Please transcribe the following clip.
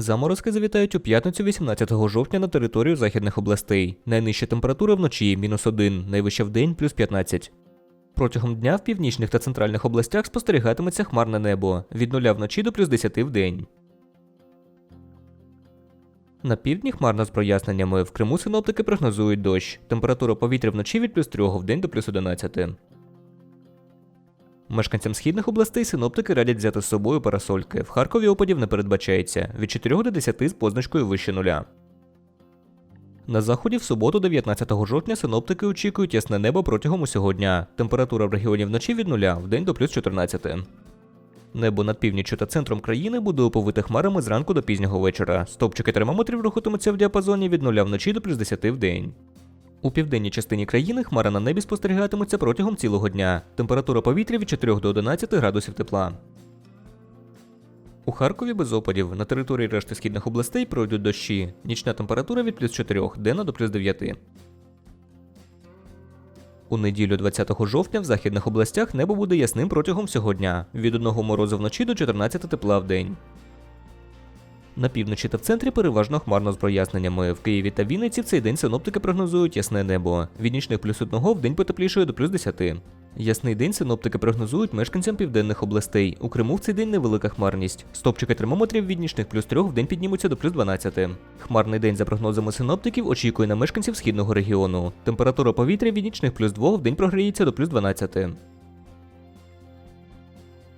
Заморозки завітають у п'ятницю 18 жовтня на територію західних областей. Найнижча температура вночі мінус 1, найвища в день плюс 15. Протягом дня в північних та центральних областях спостерігатиметься хмарне небо від 0 вночі до плюс 10 в день. На півдні хмарно з проясненнями. В Криму синоптики прогнозують дощ. Температура повітря вночі від плюс 3 в день до плюс 11. Мешканцям східних областей синоптики радять взяти з собою парасольки. В Харкові опадів не передбачається від 4 до 10 з позначкою вище нуля. На заході в суботу, 19 жовтня, синоптики очікують ясне небо протягом усього дня. Температура в регіоні вночі від нуля, в день до плюс 14. Небо над північчю та центром країни буде оповите хмарами зранку до пізнього вечора. Стопчики термометрів рухатимуться в діапазоні від нуля вночі до плюс 10 в день. У південній частині країни хмара на небі спостерігатимуться протягом цілого дня. Температура повітря від 4 до 11 градусів тепла. У Харкові без опадів. На території решти східних областей пройдуть дощі. Нічна температура від плюс 4, денна до плюс 9. У неділю 20 жовтня в західних областях небо буде ясним протягом всього дня. Від 1 морозу вночі до 14 тепла в день. На півночі та в центрі переважно хмарно з проясненнями. В Києві та Вінниці в цей день синоптики прогнозують ясне небо. Від нічних плюс 1 в день потеплішає до плюс 10. Ясний день синоптики прогнозують мешканцям південних областей. У Криму в цей день невелика хмарність. Стопчики термометрів від нічних плюс 3 в день піднімуться до плюс 12. Хмарний день за прогнозами синоптиків очікує на мешканців східного регіону. Температура повітря від нічних плюс 2 в день прогріється до плюс 12.